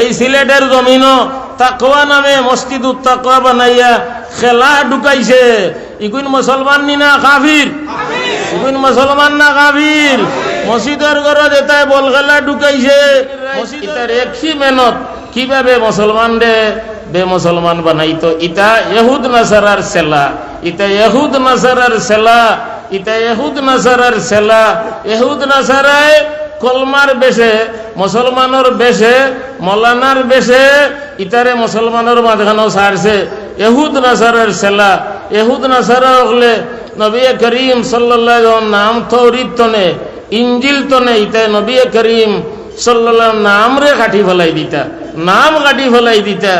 এই সিলেটের জমিনও তাকওয়া নামে মসজিদ তাকওয়া বানাইয়া খেলা ঢুকাইছে। ইগুন মুসলমান নি না কাফির? ইগুন মুসলমান না কাফির? মসজিদের ঘরে যেতায় বল খেলা ঢুকাইছে। মসজিদের একই মেহনত কীভাবে মুসলমান রে বে মুসলমান বানাইতো? ইটা ইহুদ নাসারার সেলা। ইটা ইহুদ নাসারার সেলা। ইটা ইহুদ নাসারার সেলা। ইহুদ নাসারায় কলমার বেশে, মুসলমানের বেশে, মৌলানার বেশে, ইতারে মুসলমানের মাঝখানেও ছাড়ছে। এহুদ নাসারের সেলা এহুদ নাসারা হলে নবী করিম সাল্লাহ নাম থৌরিত তনে, ইঞ্জিল তনে ইতে নবী করিম সাল্লাহ নাম রে কাটি ফেলাই দিতা। নাম কাটি ফেলাই দিতা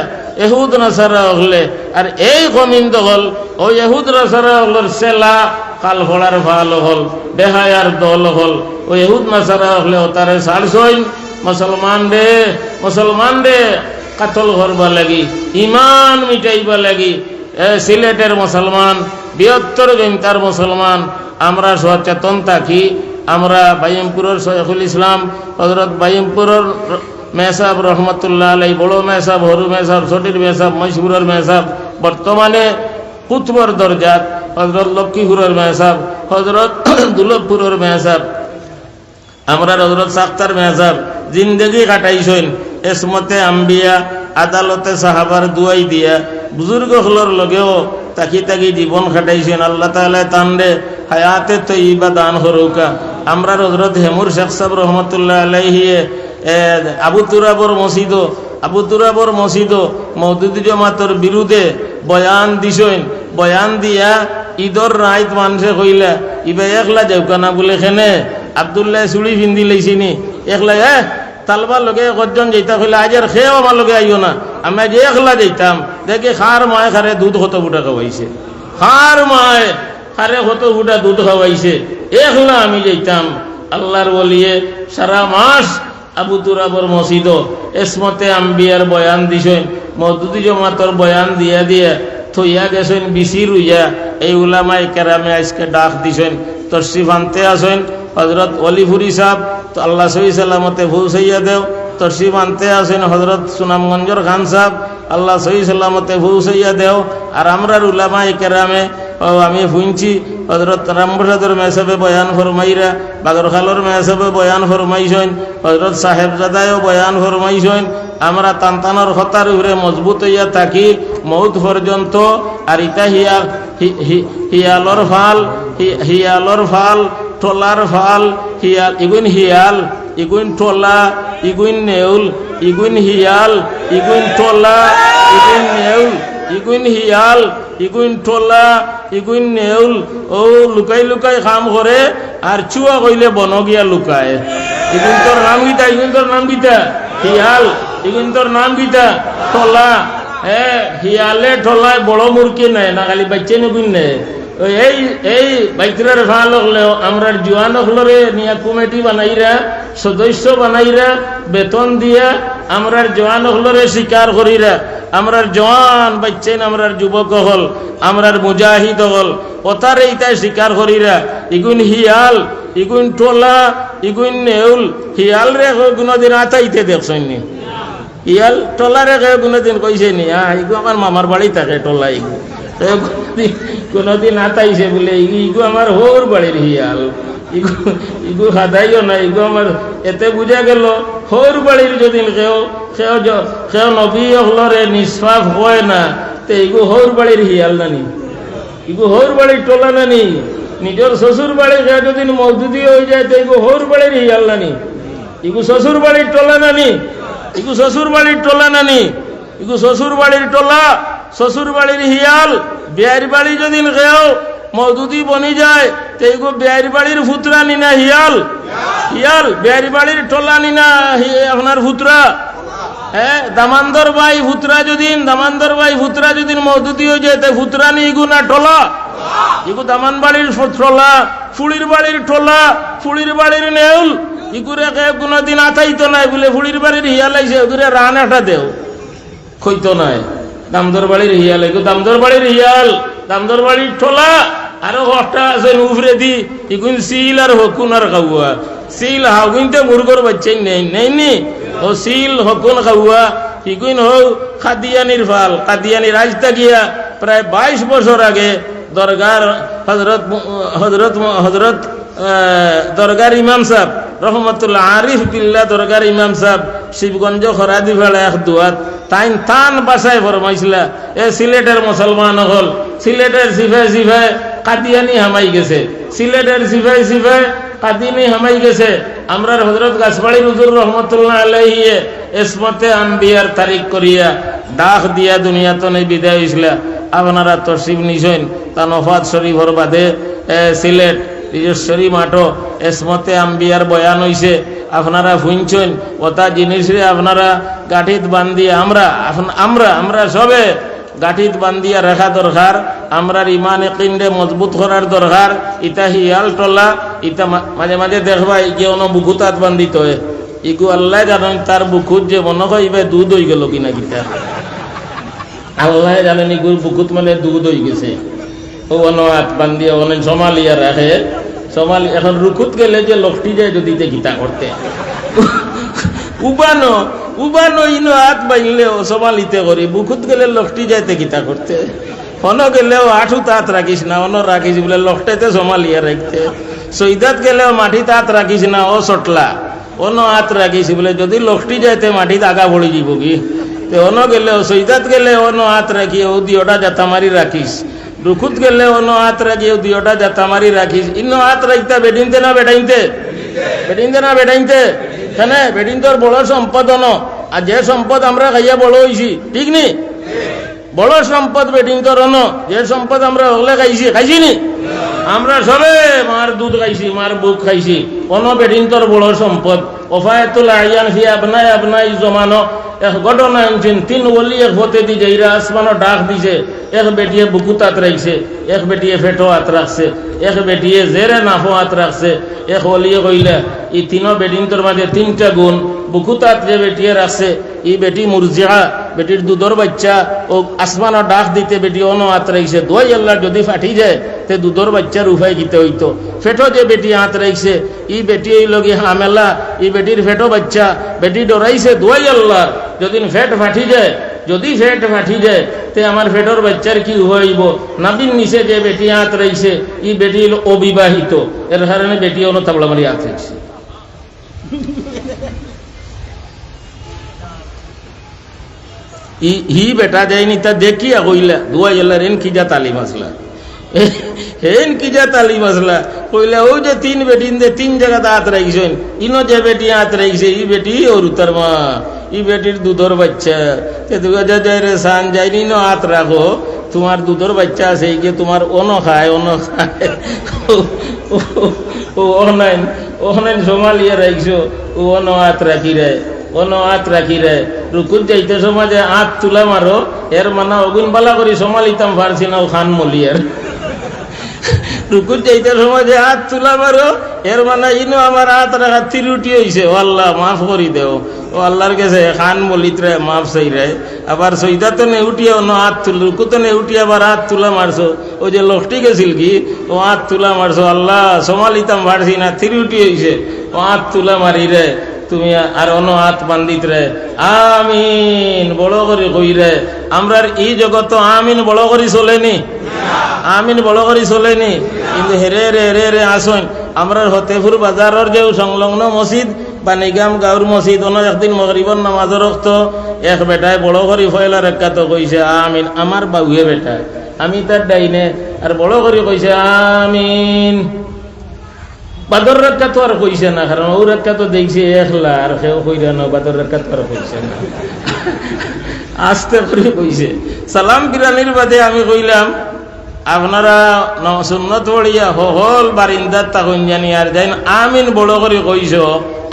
এহুদ নাসারা হলে। আর এই কমিন্দ হল ওই এহুদ নাসারা হলের সেলা কাল ফোড়ার ভালো হল, বেহায়ার দল হল। ওই এহুদ নাসারা হলে তারে সারসইন মুসলমান রে মুসলমান রে, কাতল করবা লাগি, ইমান মিটাইবা লাগি। সিলেটের মুসলমান বৃহত্তর জমিতার মুসলমান, আমরা সচেতন থাকি। আমরা বাইমপুরের শৈখুল ইসলাম হজরত বাইমপুরের মেসাব রহমতুল্লাহ আলাই বড় মেসাব, হরু মেসাব ছটির মেসাব মহিষপুরের মেসাব। বর্তমানে কুতবর দরজাত হজরত লক্ষ্মীপুরের মেহসাব হজরত দুলভপুরের মেহসাব, আমরা হজরত সাক্তার মেহসাব জিন্দগি কাটাইছেন। এসমতে আম্বিয়া আদালতে সাহাবার দুয়াই দিয়া বুজুর্গ হলর লগেও তাকি তাকি জীবন খাটাইছেন আল্লাহ তালা তান্ডে হায়াতে তো ইবা দান হরৌকা আমরা হজরত হেমুর শেখ সাহেব রহমতুল্লাহ আলাইহিয়ে আবু তুরাবর মসজিদ আবু তুরাবর মসজিদ মৌদুদি জমাতর বিরুদ্ধে বয়ান দিছেন বয়ান দিয়া ঈদর রাইত মানুষে কইলা, ইবা একলা যাওকানা বলে খেনে আবদুল্লাহ চুড়ি পিন্ধি লাইছিনি একলা এ তালবার লগে কজন যেতা কইলা আজের খেয়েও আমার লগে আইও না। আমি আজ একলা যেতাম দেখি খার মায় খারে দুধ কত ফুটা খাওয়াইছে খার মায় খারে কত ফুটা দুধ খাওয়াইছে একলা আমি যেতাম আল্লাহর বলিয়ে সারা মাস আবু তুরাবর মসজিদ এসমতে আম্বিয়ার বয়ান দিছেন মদুদি জমাতর বয়ান দিয়া দিয়া থইয়া গেছেন বিসি রুইয়া। এই উলামাই কেরামে আজকে ডাক দিছেন। তশরিফ আনতে আসেন হজরত অলিফুরি সাহ তো আল্লাহ সহি সাল্লামতে পৌঁছাইয়া দেও। তশরিফ আনতে আসেন হজরত সুনামগঞ্জর খান সাহ আল্লাহ সহি সাল্লামতে পৌঁছাইয়া দেও। আর আমরার উলামাই কেরামে, ও আমি শুনছি হজরত রামপ্রসাদর মেসাবে বয়ান ফরমাইরা বাগরখালর মেসাবে বয়ান ফরমাইছেন হজরত সাহেবজাদায়ও বয়ান ফরমাইছেন, আমরা তান্তানোর হতার উপরে মজবুত হইয়া থাকি, মৌত পর্যন্ত, আর ইটা হিয়া হিয়ালর ফাল হিয়ালর ফাল টলার ফাল, হিয়াল, ইগুন হিয়াল, ইগুন টলা ইগুন নেউল, ইগুন হিয়াল, ইগুন টলা ইগুন নেউল, ইগুন হিয়াল ইগুন ঠোলা, ইগুইন নেউল ও লুকাই লুকাই খাম করে আর চুয়া কইলে বনগিয়া লুকায়। ইগুন তোর নাম গীতা ইগুন তোর নাম গীতা। হিয়াল ইগুন তোর নাম গীতা। ঠোলা হ্যাঁ হিয়ালে ঠোলায় বড় মুরকি নেয় না খালি বাচ্চা নগুন নেয় এই এই ভালো নিয়া কমিটি সদস্য বেতন দিয়া আমরার মুজাহিদ হল ওতার এইটাই স্বীকার করিরা। ইগুন হিয়াল, ইগুন টোলা, ইগুন নেউল, হিয়াল রে কোনোদিন আতাইতে দেখছেন নি? ইয়াল টলারে কে কোনোদিন কইছে নি আমার মামার বাড়ি থাকে টলা ইগু। তো কোনোদিন- আতাইছে বলে, ইগু আমার হোর বাড়ির হিয়াল, ইগু ইগু খাদাইও না, ইগু আমার, এতে বুঝা গেল, হোর বাড়ির যদি কেউ কেউ য- কেউ নবী হলরে নিষ্পাপ হয় না, তে ইগু হোর বাড়ির হিয়াল নানি। ইগু হোর বাড়ির টোলা নানি। নিজের শ্বশুর বাড়ি কেউ যদি মজদুদি হয়ে যায়, তো ইগু হোর বাড়ির হিয়াল নানি। ইগু শ্বশুর বাড়ির টোলা নানি। ইগু শ্বশুর বাড়ির টোলা নানি। ইগু শ্বশুর বাড়ির টোলা, শ্বশুর বাড়ির হিয়াল বিয়ার বাড়ি যদি কেউ মজদুদি বনি যায় তো ইগু বিয়ার বাড়ির ফুতরা নিনা হিয়াল? হিয়াল? বিয়ার বাড়ির টোলা নিনা আপনার ফুতরা? হ্যাঁ দামান্দর বাই ফুতরা যদি দামান্দর বাই ফুতরা যদি মজদুদি হয়ে যায়, তো ফুতরা নি না টোলা ইগু দামান বাড়ির টোলা ফুলির বাড়ির টোলা ফুলির বাড়ির নেউল? ইগুরে কোনোদিন আতাইতো নাই বলে ফুলির বাড়ির হিয়া লাইছে ওগুরে রান একটা দেও। খইতো নাই। দামদর বাড়ির হিয়াল, এগু দামদর বাড়ির হিয়াল। দামদর বাড়ির টোলা আরও হটা আছে উফরে দি, ইগুন সিল আর হকুন আর কাউয়া। সিল হাগুনতে মুরগর বাচ্চাই নেই নেই নি? ও সিল, হকুন খাওয়া হিকুইন হৌ খাদিয়ানির ফাল কাদিয়ানির আজ তাকিয়া প্রায় বাইশ বছর আগে দরগার হজরত হজরত হজরত দরগার ইমাম সাহেব, রহমতুল্লাহ আরিফ বিল্লা দরগার ইমাম সাহেব শিবগঞ্জ খরাদি ফেলা এক দুয়াত। তাইন তান বাসায় ফরমাইছিলা, এ সিলেটের মুসলমান হল সিলেটের সিফাই সিফাই কাদিয়ানি হামাই গেছে, সিলেটের সিফাই সিফাই কাদিয়ানি হামাই গেছে। আমরার হজরত গাছবাড়ি হুজুর রহমতুল্লাহ আলাইহিয়ে এসমতে আম্বিয়ার তারিখ করিয়া ডাক দিয়া দুনিয়া তো নেই বিদায় হয়েছিল আপনারা তসিব নিছেন তা নফাত শরীফর বাদে সিলেট নিজস্বরী মাঠো এসমতে আম্বিয়ার বয়ান হইছে আপনারা শুনছেন ওটা জিনিস আপনারা গাঠিত বান্ধিয়ে আমরা আমরা আমরা সবে গাঠিত বান্ধিয়া রাখা দরকার, আমরার ইমানে কিন্ডে মজবুত করার দরকার। ইটা হিয়াল টলা ইটা মাঝে মাঝে দেখবা ইকে অন বুকুতাত বান্ধিত হয়। ইগু আল্লাহ জানেন তার বুকুত যে মনে হয় ইবে দুধ হয়ে গেল কিনা কিটা আল্লাহ জানেন ইগুর বুকুত মানে দুধ হয়ে গেছে। ও অন হাত বান্ধিয়া অনেক সমালিয়া রাখে। সমালি, এখন রুকুত গেলে যে লোকটি যায়, যদি তে গীতা করতে। উবানো উবানো ইনো হাত বাইলেও সমালিতে করি, বুকুত গেলে লোকটি যাইতে গীতা করতে। অন গেলেও আঠু তাঁত রাখিস না, অন রাখিস বলে লোকটাইতে সমালিয়া রাখতে সৈদাত গেলেও মাটি তাত রাখিস না ও সটলা অন হাত রাখিস বলে, যদি লোকটি যাইতে মাটি আগা ভরি যাব তে অন গেলেও সৈদাত গেলে অন হাত রাখি ও দিওটা জাতা মারি রাখিস রুকুত গেলে অন্য হাত রাখি, ও দিওটা জাতা মারি রাখিস ইন্ন হাত রাখতে বেডিনতে না বেটাইতে বেডিনতে না বেটাইতে কেন? বেডিন তোর বড় সম্পদ অন। আর যে সম্পদ আমরা খাইয়া বড় হইছি, ঠিক নি? বড় সম্পদ বেডিং তোর ন যে সম্পদ আমরা হলে খাইছি খাইছি নি? আমরা সবে মার দুধ খাইছি, মার বুক খাইছি। অন বেডিং তোর বড় সম্পদ। ওফায়তুল আয়ান ফি আপনাই আপনাই জমানো। এক ঘটনা আনছেন তিন ওলি এক হতে দি যাইরা আসমানো ডাক দিছে, এক বেটিয়ে বুকুতাত রাখছে এক বেটিয়ে ফেটো হাত রাখছে এক বেটিয়ে জেরে নাফো হাত রাখছে এক ওলিয়ে কইলে এই তিনো বেডিংটোর মাঝে তিনটা গুণ, বুকুতাত যে বেটিয়ে রাখছে ই বেটি মুরজিয়া বেটির দুধর বাচ্চা ও আসমানো ডাক দিতে বেটি অন হাত রাখছে দোয়াই আল্লাহ যদি ফাটি যায়, তে দুধর বাচ্চার উফাই গিতে হইতো। ফেটো যে বেটি হাত রাখছে ই বেটি এই লগে হামেলা, ই বেটির ফেটো বাচ্চা, বেটি ডরাইছে দোয়াই আল্লাহ যদি ফেট ফাটি যায় যদি ফেট ফাটি যায়, তে আমার ফেটর বাচ্চার কি হইব? নাবিন নিচে যে বেটি হাত রাখছে ই বেটি হলো অবিবাহিত। এর কারণে বেটি তাবলা মারি হাত রাখছে ই- হি বেটা যায়নি তা দেখিয়া কইলা দুয়াই আল্লাহ রেন কি যা তালিম আসলা? হেন কি যা তালিম আসলা? কইলা ও যে তিন বেটিন দে তিন জায়গাতে হাত রাখছেন ইনো যে বেটি হাত রাখছে ই বেটি ওর উত্তর মা। ই বেটির দুধর বাচ্চা। তে দুগা যা যায় রে সান যাইনি নো হাত রাখো। তোমার দুধর বাচ্চা আছে, এই তোমার অন খায় অন খায়। ও অনলাইন অনলাইন সোমালিয়া রাখছো ও অন হাত রাখি রে অন হাত রাখি রে। রুকুত যাইতে সমাজে হাত তুলা মারো। এর মানা অগুন বালা করি সমালিতাম পারছি না খান মলিয়ার। রুকুত যাইতে সমাজে হাত তুলা মারো, এর মানে ইনো আমার হাত রাখা তিরুটি হইছে। ও আল্লাহ মাফ করি দেও। ও আল্লাহর কাছে খান মলিত রে মাফ চাই রে। আবার সইতা তো নে নেউটিয়া অন্য হাত তুল, রুকু তো নেউটিয়া আবার হাত তুলা মারছো। ও যে লোকটি গেছিল কি? ও হাত তুলা মারছো। আল্লাহ, সমালিতাম পারছি না, তিরুটি হইছে। ও হাত তুলা মারি রে। তুমি আর অন্য হাত বান্দিত রে। আমিন, বড় করে কই রে। আমরার এই জগৎ তো আমিন বড় করে চলেনি। আমিন বড় করে চলেনি। কিন্তু হেরে রে হেরে রে আসুন। আমরা হতেপুর বাজারের যে সংলগ্ন মসজিদ বা নিগাম গাঁর মসজিদ অন্য একদিন মগরিবর নামাজের রক্ত এক বেটায় বড় করে ফয়লা রেখা তো কইছে, আমিন, আমার বাবুয়ে বেটা। আমি তার ডাইনে। আর বড় করে কইছে, আমিন। বাদর রেখা তো আর কইছে না, কারণ ও রেখা তো দেখছে একলা, আর কেউ কইরা না বাদর রেখা তো আর কইছে না। আস্তে করে কইছে। সালাম বিরানির বাদে আমি কইলাম, আপনারা সুন্নত বড়িয়া হল বারিন্দার তখন জানি, আর যাই আমিন বড় করে কইস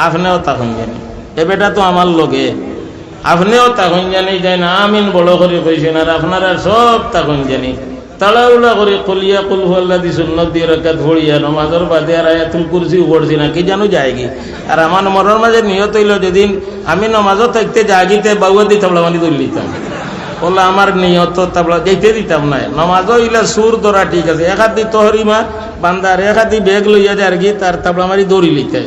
আপনিও তখন জানি। এ বেটা তো আমার লগে। আপনিও তখন জানি যাই না আমিন বড় করে কইছেন, আর আপনারা সব তখন জানি। বাদে আর না, কি জানো আর আমার যেদিন আমি নমাজও তাবলা তাবলা যেতে দিতাম না নমাজও সুর ধরা ঠিক আছে। এক তহরিমা, বান্দার এক বেগ লইয়া যায় আর কি, তার তাবলা মারি দৌড়ি লিতে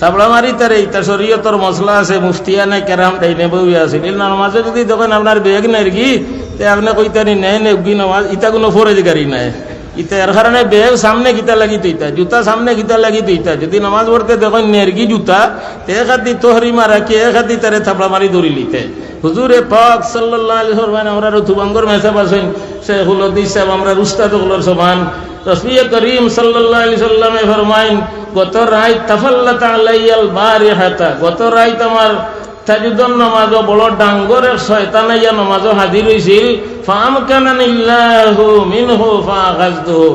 তাবলা মারি তারে ইতা শরীয়তর মশলা আছে মুফতিয়া নাই কেরাম তাই নে বই আছে। ইল নামাজে যদি দেখেন, আপনার বেগ নাই কি তে আপনি কইতানি নেই নে উগি নামাজ ইতা কোনো ফরজ গাড়ি নাই। ইতা এর কারণে বেগ সামনে গীতা লাগি তুইতা, জুতা সামনে গীতা লাগি তুইতা। যদি নামাজ পড়তে দেখেন নেরগি জুতা, তে খাদি তোহরি মারা কে খাদি তারে থাবলা মারি ধরি লিতে। হুজুরে পাক সাল্লাল্লাহু আলাইহি ওয়াসাল্লাম, আমরা রতুবাঙ্গর মেসাব আছেন শেখুল সাহেব, আমরা উস্তাদ হলোর সমান রসুল করিম সাল্লাল্লাহু আলাইহি সাল্লামে ফরমাইন, গত রাত তাফাল্লাত আলাইয়াল বারিহাতা, গত রাত আমার তাজুদন নামাজ বড় ডাঙ্গরে শয়তান ইয়া নামাজ হাজির হইছিল। ফামকানানিল্লাহু মিনহু ফাআখাযতুহু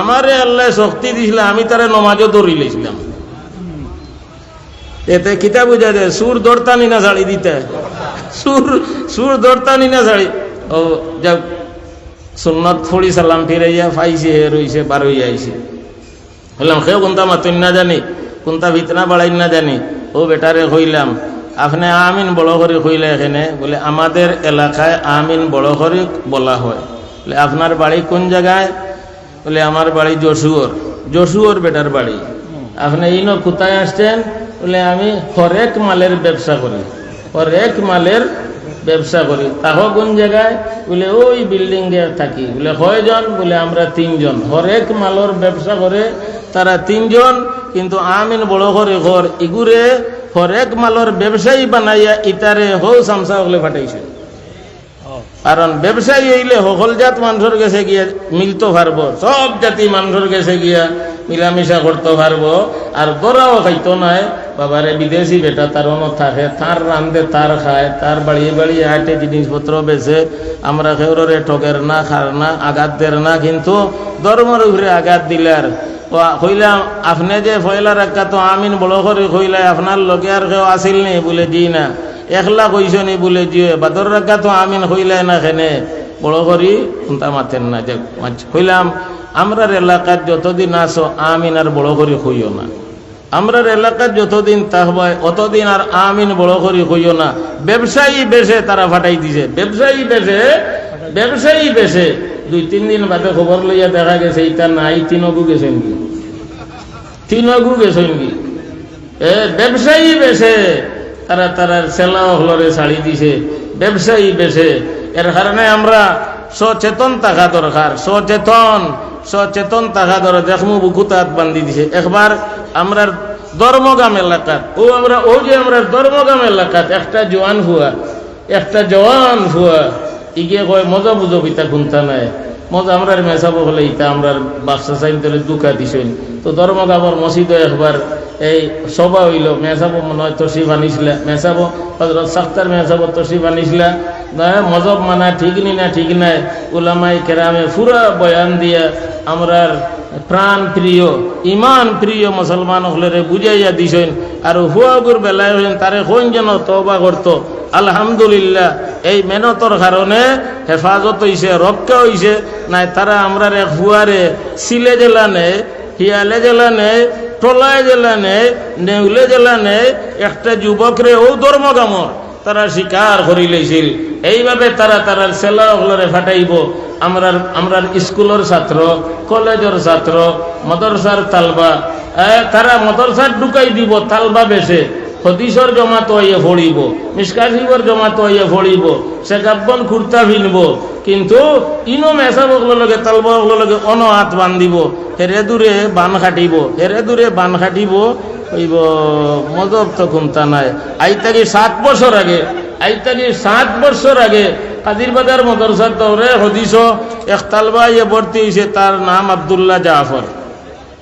আমারে আল্লাহ শক্তি দিছিল, আমি তারে নামাজও ধরি লইছিলাম। এতে কিতা বুঝা যায় সুর দৌড়তানি না ছাড়ি দিতে। সুর সুর দৌড়তানি না ছাড়ি ও, যাক, সুন্নত ফড়ি সালাম ফিরাইয়া ফাইছে হে রইছে বার হইয়া আইছে। বললাম সেও কোনটা মাতুন না জানি, কোনটা ভিতনা বাড়াই না জানি। ও বেটারে কইলাম আপনি আমিন বড় করে হইলে এখানে, বলে আমাদের এলাকায় আমিন বড় করে বলা হয়। বলে আপনার বাড়ি কোন জায়গায়? বলে আমার বাড়ি যশুয়র যশুয়র বেটার বাড়ি। আপনি ইনো কোথায় আসছেন? বলে আমি হরেক মালের ব্যবসা করি, হরেক মালের ব্যবসা করি। তাহ কোন জায়গায়, বলে ওই বিল্ডিং এ থাকি। বলে কয়জন? বলে আমরা তিনজন। হরেক মালর ব্যবসা করে তারা তিনজন, কিন্তু আমিন বড় করে ঘর ইগুরে হরেক মালর ব্যবসায়ী বানাইয়া ইতারে হৌ সামসা হলে ফাটাইছে। কারণ ব্যবসায়ী হইলে সকল জাত মানুষের কাছে গিয়া মিলতে পারব, সব জাতি মানুষের কাছে গিয়া মিলামিশা করতে পারব, আর দরাও খাইতো নাই। বাবারে বিদেশি বেটা, তার থাকে, তার রান্ধে, তার খায়, তার বাড়িয়ে বাড়িয়ে হাটে জিনিসপত্র বেছে আমরা কেউরে ঠকের না, খার না, আঘাত দের না, কিন্তু ধর্মের উপরে আঘাত দিলার আপনি যে ফয়লা রাখা, তো আমিন বড় করে কইলাই আপনার লোকে আর কেউ আসিল নি বলে জি না। একলা কইস নি বলে জিয়ে বাদর রাখা তো আমিন হইলাই না খেনে বড় করি, কোনটা মাতেন না যে কইলাম, আমরার এলাকার যতদিন আসো আমিন আর বড় করে হইও না। আমরার এলাকার যতদিন তাহবায় অতদিন আর আমিন বড় করে হইও না। ব্যবসায়ী বেশে তারা ফাটাই দিছে। ব্যবসায়ী বেশে ব্যবসায়ী বেশে। দুই, তিন দিন বাদে খবর লইয়া দেখা গেছে ইটা নাই, তিনগু গেছেন কি? তিনগু গেছেন কি? এ, ব্যবসায়ী বেশে। তারা তারা সেলা হলরে ছাড়ি দিছে। ব্যবসায়ী বেশে। এর কারণে আমরা সচেতন থাকা দরকার, সচেতন। সচেতন, তাহা ধরো দেখমু বুকুত হাত বান্ধি দিছে। একবার আমরা ধর্মগাম এলাকাত, ও আমরা, ও যে আমরা ধর্মগাম এলাকাত, একটা জোয়ান হুয়া, একটা জওয়ান হুয়া, ইগে কয়, মজা বুঝো ইতা গুনতা নাই। মজা আমরার মেসাবো হলে ইতা আমরা বাচ্চা চাইন তোলে দুকা দিছেন। তো ধর্মগামর মসজিদে একবার এই সভা হইল মেসাবো মনে হয় তসি বানিছিলা মেসাবো হজরত সাক্তার মেসাবো তসি বানিছিলা না মজব মানা, ঠিক নি না, ঠিক নাই। উলামাই কেরামে পুরা বয়ান দিয়া আমরার প্রাণ প্রিয় ইমান প্রিয় মুসলমান হলে বুঝাইয়া দিছেন। আর হুয়াগুর বেলায় হইন তারে কোন যেন তবা করতো। আলহামদুলিল্লাহ, এই মেহনতর কারণে হেফাজত হইছে, রক্ষা হইছে। নাই, তারা আমরার এক হুয়ারে, সিলে জেলা নেই হিয়ালে জেলা নেই টলায় জেলা নেই, নেউলে জেলা নেই, একটা যুবকরে ও ধর্মগামর। তারা স্বীকার করি লইছিল। এইভাবে তারা তারা সেলা ওগুলোরে ফাটাইব। আমরার আমরার স্কুলের ছাত্র, কলেজের ছাত্র, মদরসার তালবা তারা মদরসার ঢুকাই দিব, তালবা বেছে। হদিসর জমাত হইয়ে ফড়িব মিসকাশিবর জমাত হইয়ে ফড়িব সেকাব্বন কুর্তা ভিনব। কিন্তু ইনো মেসাব লগে তালবা লগে অন হাত বান্ধিব হেরে দূরে বান খাটিব, হেরে দূরে বান খাটিব হইব মজব তো কোনটা নাই। আই থাকি সাত বছর আগে আই থাকি সাত বছর আগে কাদির বাজার মদরসার দৌড়ে হদিস, এক তালবা ইয়ে ভর্তি হয়েছে তার নাম আবদুল্লাহ জাফর।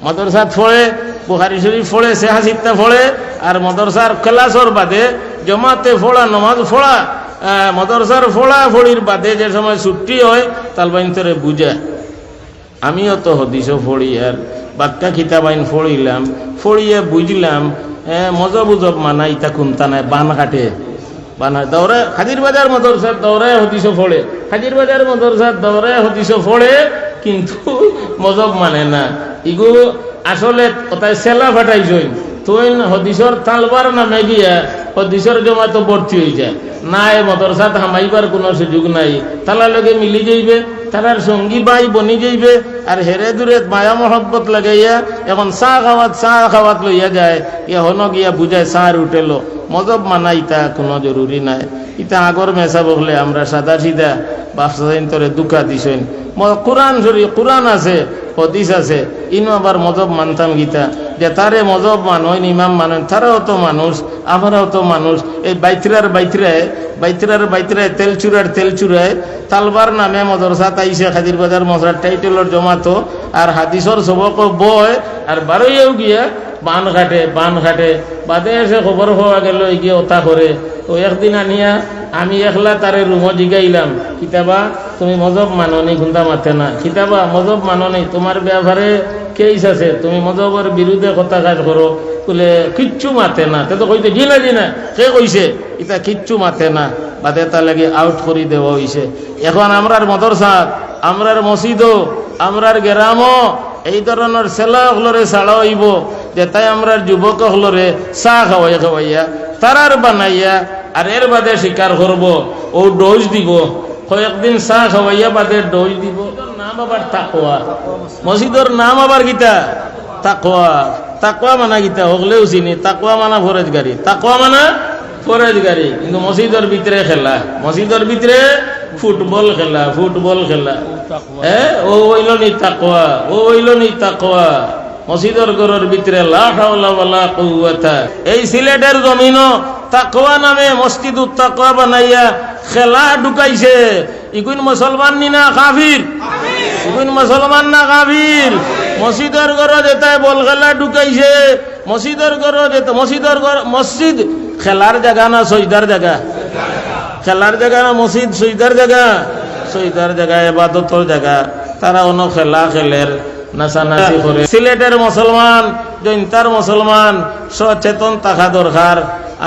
মদরসাত ফোড়ে বুহারি শরীফ ফোড়ে সেহাসিত্তা ফোড়ে, আর মদরসার ক্লাসর বাদে জমাতে ফোড়া, নমাজ ফোড়া মদরসার ফোড়া ফড়ির বাদে যে সময় ছুটি হয় তালবাইন তোরে বুঝা। আমিও তো হদিসও ফড়ি আর বাক্কা খিতাবাইন ফড়িলাম ফড়িয়ে বুঝলাম এ, মজা বুজব মানা ইতা কুন্তা নাই বান কাটে বানা দৌড়ে হাজির বাজার মদরসার দৌড়ে হদিসও ফড়ে। হাজির বাজার মদরসার দৌড়ে হদিসও ফড়ে কিন্তু মজব মানে না। ইগু আসলে ওটাই সেলা ফাটাইছই তুই হদিসর তালবার নামে গিয়া হদিসর জমা তো ভর্তি হয়ে যায়। নাই মদরসাত হামাইবার কোনো সুযোগ নাই। তালা লগে মিলি যাইবে তারার সঙ্গী ভাই বনি যাইবে, আর হেরে দূরে মায়া মহব্বত লাগাইয়া এখন চা খাওয়াত চা খাওয়াত লইয়া যায়। ইয়া হন গিয়া বুঝায় চার উঠেলো। মজব মানা ইতা কোনো জরুরি নাই। ইতা আগর মেসা বকলে আমরা সাদা সিধা বাপসাইন তোরে দুঃখা দিছেন। কোরআন শরী কোরআন আছে, হদিস আছে। ইনো আবার মজব মানতাম গীতা। যে তারে মজব মানন ইমাম মানেন তারাও তো মানুষ, আমরাও তো মানুষ। এই বাইতরার বাইতরায় বাইতরার বাইতরায় তেল চুরার তেল তালবার নামে মদরসা তাইছে খাদির বাজার মশলার টাইটেলর জমাতো, আর হাদিসর সবক বয়, আর বারোইও গিয়া বান ঘাটে বান ঘাটে, বাদে এসে খবর হওয়া গেল গিয়ে ওতা করে। তো একদিন আনিয়া আমি একলা তারে রুমো জিগাইলাম। কিতাবা, তুমি মজব মানো নি গুন্দা মাথে না। কিতাবা, মজব মানো নি তোমার ব্যাপারে কেস আছে। তুমি মজবের বিরুদ্ধে কথা কাজ করো। বলে, কিচ্ছু মাথে না। তে তো কইতে জি না জি না কে কইছে? ইটা কিচ্ছু মাথে না। বাদে তা লাগে আউট করে দেওয়া হইছে এখন আমরার মদরসাত আমরার মসজিদও আমরার গ্রামও এই ধরনের ছেলে হলরে ছাড়া হইব। যে তাই আমরা যুবক হলরে চা খাওয়াই খাওয়াইয়া, তারার বানাইয়া, আর এর বাদে স্বীকার করব, ও ডোজ দিব, কয়েকদিন চা খাওয়াইয়া বাদে ডোজ দিব। নাম আবার তাকোয়া মসজিদর নাম আবার গীতা তাকোয়া তাকোয়া মানা গীতা হগলেও চিনি। তাকোয়া মানা ফরেজ গাড়ি তাকোয়া মানা ফরেজ গাড়ি কিন্তু মসজিদর ভিতরে খেলা। মসজিদর ভিতরে ফুটবল খেলা ফুটবল খেলা। হ্যাঁ ও হইল নি তাকোয়া ও হইল নি তাকোয়া মসজিদর ঘরের ভিতরে এই সিলেটের জমিন তাকোয়া নামে মসজিদ তাকোয়া বানাইয়া খেলা ঢুকাইছে। ইকুন মুসলমান নি না কাফির? ইকুন মুসলমান না কাফির? মসজিদের ঘর যেতায় বল খেলা ঢুকাইছে। মসজিদের ঘর যেতে মসজিদের মসজিদ খেলার জায়গা না সজদার জায়গা? খেলার জায়গা না মসজিদ সজদার জায়গা? সজদার জায়গা এবাদতর জায়গা। তারা অন্য খেলা খেলের সিলেটের মুসলমান, জৈন্তার মুসলমান, সচেতন থাকা দরকার।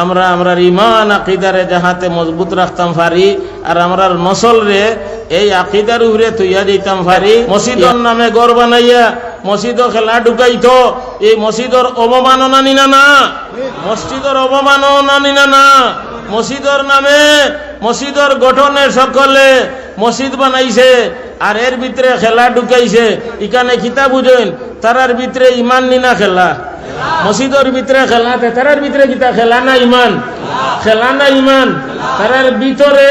আমরা আমরার ইমান আকিদারে যাহাতে মজবুত রাখতাম পারি, আর আমরার নসল রে এই আকিদার উপরে তুইয়া যেতাম পারি। মসজিদর নামে গড় বানাইয়া মসজিদ খেলা ঢুকাইতো। এই মসজিদর অবমাননা নিনা না মসজিদর অবমাননা নিনা না? মসজিদর নামে মসজিদর গঠনে সকলে মসজিদ বানাইছে, আর এর ভিতরে খেলা ঢুকাইছে। এখানে খিতা বুঝেন তারার ভিতরে ইমান নিনা খেলা। মসজিদর ভিতরে খেলা তারার ভিতরে কিতা খেলা না ইমান। খেলা না ইমান। তারার ভিতরে,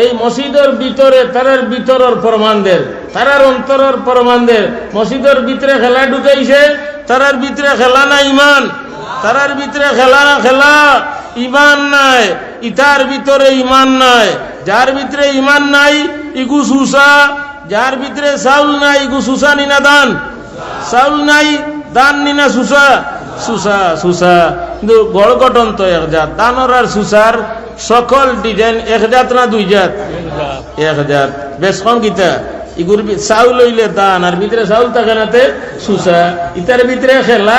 এই মসজিদের ভিতরে তারার ভিতরের প্রমাণদের তারার অন্তরের প্রমাণদের মসজিদের ভিতরে খেলা ঢুকাইছে, তারার ভিতরে খেলা না ইমান। তারার ভিতরে খেলা না খেলা, ইমান নাই। ইতার ভিতরে ইমান নাই। যার ভিতরে ইমান নাই, ইগু সুসা। যার ভিতরে চাউল নাই, ইগু সুসা নিনা দান? চাউল নাই, দান নিনা সুসা? সুসা সুসা। কিন্তু গড় গঠন তো এক জাত। দানর আর সুসার সকল ডিজাইন এক জাত না দুই জাত? এক জাত। বেশ কম গীতা ইগুর চাউল হইলে দান, আর ভিতরে চাউল থাকে না সুসা। ইতার ভিতরে খেলা